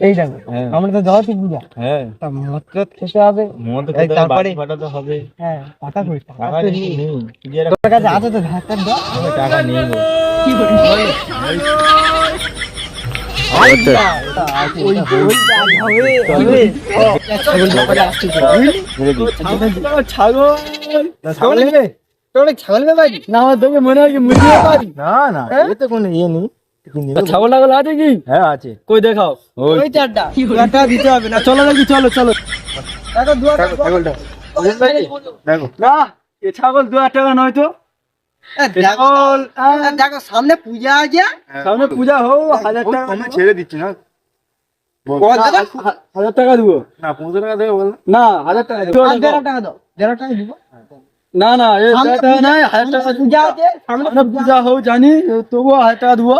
এই দেখো হ্যাঁ। আমরা তো জগতী পূজা হ্যাঁ। তা মদ টদ খেতে হবে। মদ খেতে তারপরে- ফাটাতে হবে। হ্যাঁ টাকা কই? টাকা তো নেই তোর কাছে আছে তো দাও টাকা নেই গো। কি করি। ওই ওই হবে হবে ছাগল না মনে হয় না না? এতে কোনো ইয়ে নেই। আছে কি? হ্যাঁ আছে। কই দেখাও। ওই ওই চারটা। চারটা দিতে হবে না। চলো দেখি চলো চলো। দেখো দু হাজার ছাগলটা। দেখো। না এ ছাগল দু হাজার টাকা নয় তো। ছাগল দেখো সামনে পূজা আছে। সামনে পূজা হোক হাজার টাকা আমি ছেড়ে দিচ্ছি না। হাজার টাকা দিব। না পনেরো টাকা দেবে না। হাজার টাকা দিব। দেড় টাকা দাও দেড় টাকা দিব। না না এ টাকা নাই হাজার টাকা পূজা আছে পূজা হোক জানি তবুও হাজার টাকা দিব।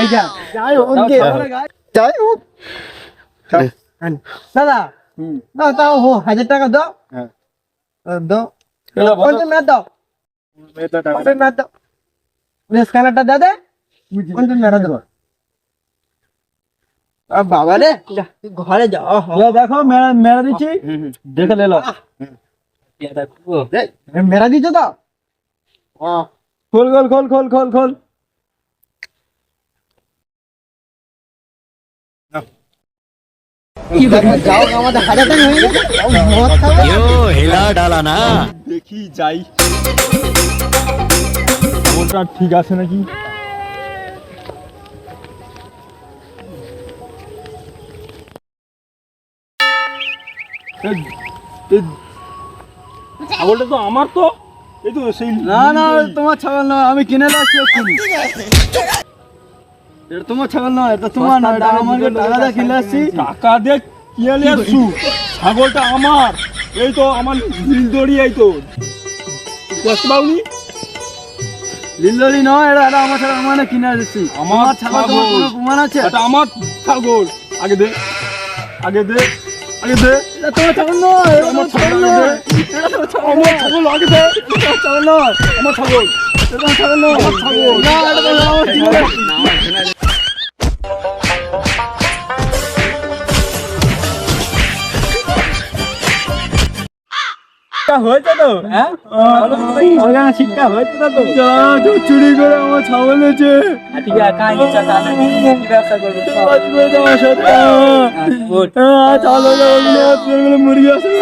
এই যা যাই হোক যাই হোক দাদা দাও তাও হো হাজার টাকা দাও হ্যাঁ। দাও পঞ্চাশ মিনিট দাও পঞ্চাশ মিনিট দাও স্ক্যানারটা দে দে পঞ্চাশ মিনিট দেবো বাবা রে যা, তুই ঘরে যা দেখো মেরা মেরা দিচ্ছি দেখে লে মেরা দিচ্ছ তো খোল খোল খোল খোল খোল খোল দেখি যাই খবরটা ঠিক আছে নাকি ছাগলটা তো আমার তো। এই তো সেই না না তোমার ছাগল না আমি কিনে এক্ষুনি এটা তোমার ছাগল নয় এটা তোমার না এটা আমাকে টাকা দিয়ে কিনে আসছি। টাকা দিয়ে কিনে আসছু ছাগলটা আমার। এই তো আমার নীল দড়ি এই তো। দেখতে পাওনি লিল্ললি নয় এটা এটা আমার ছাগল মানে কিনে আসছি। আমার আমার ছাগল তোমার প্রমাণ আছে? এটা আমার ছাগল। আগে দে আগে দে আগে দে। এটা তোমার ছাগল নয় এটা আমার ছাগল ছাগল নয়। দে। এটা তোমার ছাগল আমার ছাগল আগে দে। তোমার ছাগল নয়। আমার ছাগল। এটা তোমার ছাগল নয়। আমার ছাগল। না এটা আমার কিনে আসছি হয়েছে তো হ্যাঁ? শিক্ষা হয়েছে তো। তো চুরি করে আমার ছাগল হয়েছে ঠিক আছে কাজ ব্যবসা করবে? হ্যাঁ। মুরগি আসবে